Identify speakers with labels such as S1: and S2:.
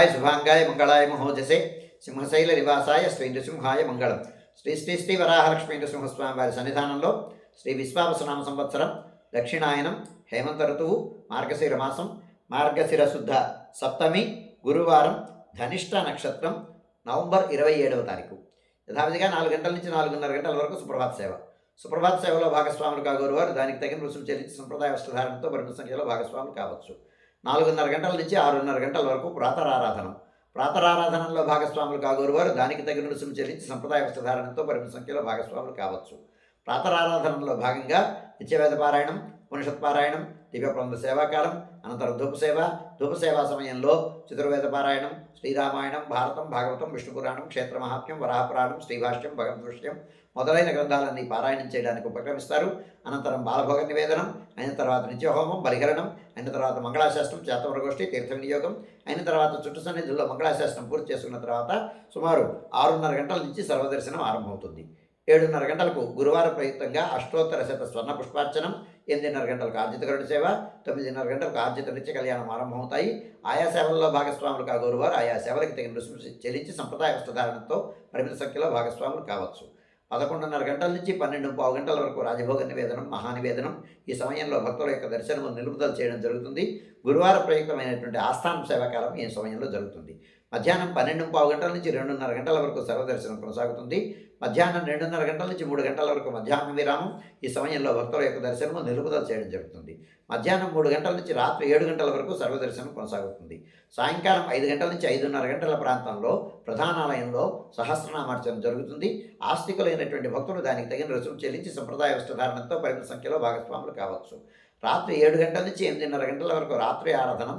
S1: Hi శుభాంగాయ మంగళాయ మహోజసే సింహశైల నివాసాయ Shri నృసింహాయ మంగళం శ్రీ శ్రీ శ్రీ వరాహలక్ష్మీ నృసింహస్వామి వారి సన్నిధానంలో శ్రీ విశ్వావసనామ సంవత్సరం దక్షిణాయనం హేమంత ఋతువు మార్గశిర మాసం మార్గశిర శుద్ధ సప్తమి గురువారం ధనిష్ట నక్షత్రం నవంబర్ ఇరవై ఏడవ తారీఖు యథావిధిగా నాలుగు గంటల నుంచి నాలుగున్నర గంటల వరకు సుప్రభాత సేవ సుప్రభాత సేవలో భాగస్వాములు కాగోరు వారు దానికి తగిన రుసుము చెల్లించి సంప్రదాయ వస్త్రధారణతో పరిమిత సంఖ్యలో భాగస్వాములు కావచ్చు నాలుగున్నర గంటల నుంచి ఆరున్నర గంటల వరకు ప్రాతరారాధనం. ప్రాతరారాధనలో భాగస్వాములు కాగోరు వారు దానికి తగిన రుసుము చెల్లించి సంప్రదాయ వస్త్రధారణతో పరిమిత సంఖ్యలో భాగస్వాములు కావచ్చు. ప్రాతరారాధనలో భాగంగా నిత్యవేద పారాయణం ఉపనిషత్ పారాయణం దివ్యప్రంద సేవాకాలం అనంతరం ధూపసేవ ధూపసేవా సమయంలో చతుర్వేద పారాయణం శ్రీరామాయణం భారతం భాగవతం విష్ణు పురాణం క్షేత్ర మహాత్మ్యం వరాహపురాణం శ్రీభాష్యం భగవద్భృష్ట్యం మొదలైన గ్రంథాలన్నీ పారాయణం చేయడానికి ఉపక్రమిస్తారు. అనంతరం బాలభోగ నివేదనం అయిన తర్వాత నిత్యహోమం బలిహరణం అయిన తర్వాత మంగళాశాస్త్రం చేతవరగోష్ఠి తీర్థ వినియోగం అయిన తర్వాత చుట్టు సన్నిధుల్లో మంగళాశాస్త్రం పూర్తి చేసుకున్న తర్వాత సుమారు ఆరున్నర గంటల నుంచి సర్వదర్శనం ఆరంభమవుతుంది. ఏడున్నర గంటలకు గురువార ప్రయుక్తంగా అష్టోత్తర శత స్వర్ణ పుష్పార్చనం ఎనిమిదిన్నర గంటలకు ఆర్జితకరుడి సేవ తొమ్మిదిన్నర గంటలకు ఆర్జిత నిత్య కళ్యాణం ఆరంభమవుతాయి. ఆయా సేవల్లో భాగస్వాములు కాగోరువారు ఆయా సేవలకు తగిన రుసుము చెల్లించి సంప్రదాయ వస్త్రధారణతో పరిమిత సంఖ్యలో భాగస్వాములు కావచ్చు. పదకొండున్నర గంటల నుంచి పన్నెండు పావు గంటల వరకు రాజభోగ నివేదనం మహానివేదనం ఈ సమయంలో భక్తుల యొక్క దర్శనము నిలుపుదల చేయడం జరుగుతుంది. గురువార ప్రయుక్తమైనటువంటి ఆస్థానం సేవాకాలం ఈ సమయంలో జరుగుతుంది. మధ్యాహ్నం పన్నెండు పావు గంటల నుంచి రెండున్నర గంటల వరకు సర్వదర్శనం కొనసాగుతుంది. మధ్యాహ్నం రెండున్నర గంటల నుంచి మూడు గంటల వరకు మధ్యాహ్నం విరామం. ఈ సమయంలో భక్తుల యొక్క దర్శనము నిలుపుదల చేయడం జరుగుతుంది. మధ్యాహ్నం మూడు గంటల నుంచి రాత్రి ఏడు గంటల వరకు సర్వదర్శనం కొనసాగుతుంది. సాయంకాలం ఐదు గంటల నుంచి ఐదున్నర గంటల ప్రాంతంలో ప్రధానాలయంలో సహస్రనామార్చన జరుగుతుంది. ఆస్తికులైనటువంటి భక్తులు దానికి తగిన రుసుము చెల్లించి సంప్రదాయ వస్త్రధారణతో పరిమిత సంఖ్యలో భాగస్వాములు కావచ్చు. రాత్రి ఏడు గంటల నుంచి ఎనిమిదిన్నర గంటల వరకు రాత్రి ఆరాధనం